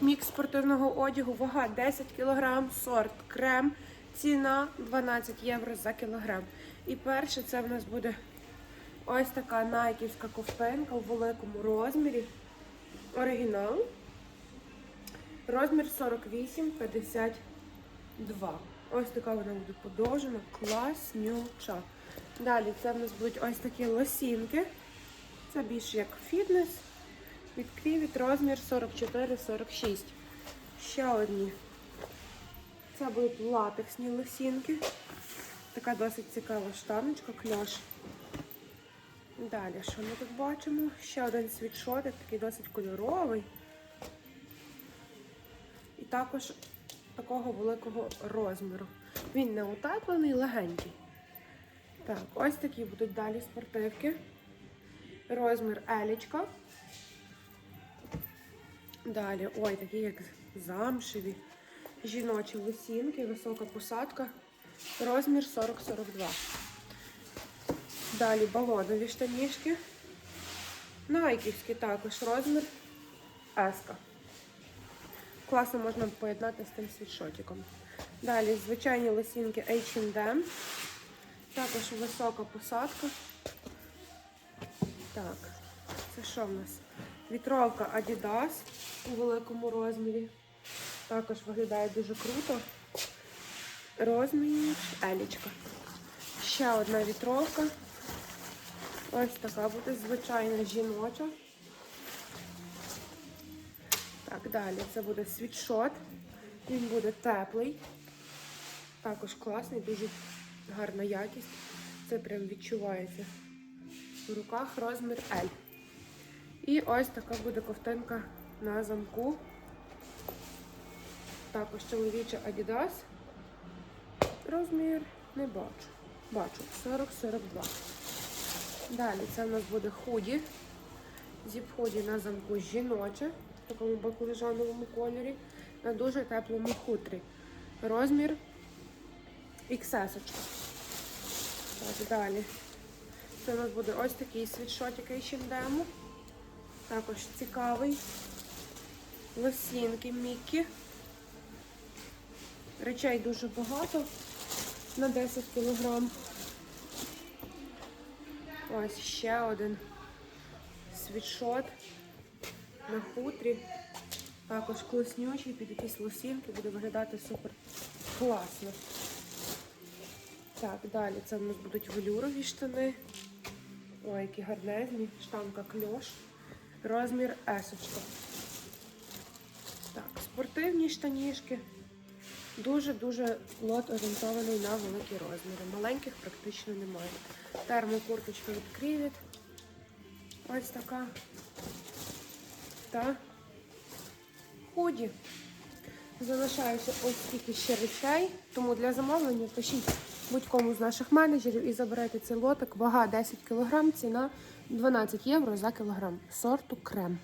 Мікс спортивного одягу, вага 10 кг, сорт крем, ціна 12 євро за кілограм. І перше це в нас буде ось така найківська ковтинка у великому розмірі. Оригінал. Розмір 48-52. Ось така вона буде подовжена, класнюча. Далі це в нас будуть ось такі лосінки. Це більш як фітнес. Від розмір 44-46. Ще одні. Це будуть латексні лосінки. Така досить цікава штаночка, кльош. Далі, що ми тут бачимо? Ще один світшотик, такий досить кольоровий. І також такого великого розміру. Він не утеплений, легенький. Так, ось такі будуть далі спортивки. Розмір елічка. Далі, ой, такі як замшеві. Жіночі лосінки, висока посадка. Розмір 40-42. Далі балонові штанішки. Найківські також розмір еска. Класно можна поєднати з тим світшотиком. Далі звичайні лосінки H&M. Також висока посадка. Так, це що в нас? Вітровка Adidas у великому розмірі. Також виглядає дуже круто. Розмір елічка. Ще одна вітровка. Ось така буде звичайна жіноча. Так, далі це буде світшот. Він буде теплий. Також класний, дуже гарна якість. Це прям відчувається. В руках розмір L. І ось така буде ковтинка на замку. Також чоловіча Adidas. Розмір не бачу. Бачу 40-42. Далі це в нас буде худі. Зіп-худі на замку жіноче, в такому баклажановому кольорі, на дуже теплому хутрі. Розмір XS. Так, далі. Це у нас буде ось такий світшотик H&M. Також цікавий. Лосінки Мікі. Речей дуже багато на 10 кг. Ось ще один світшот на хутрі. Також класнючий, під якісь лосінки, буде виглядати супер класно. Так, далі це в нас будуть велюрові штани. Ой, які гарнезні. Штанка кльош. Розмір есочка. Так, спортивні штанішки. Дуже-дуже лот орієнтований на великі розміри. Маленьких практично немає. Термокурточка від Крівіт. Ось така. Та худі. Залишаюся ось тільки ще речей, тому для замовлення пишіть будь-кому з наших менеджерів і забирайте цей лотик. Вага 10 кг, ціна 12 євро за кілограм. Сорту крем.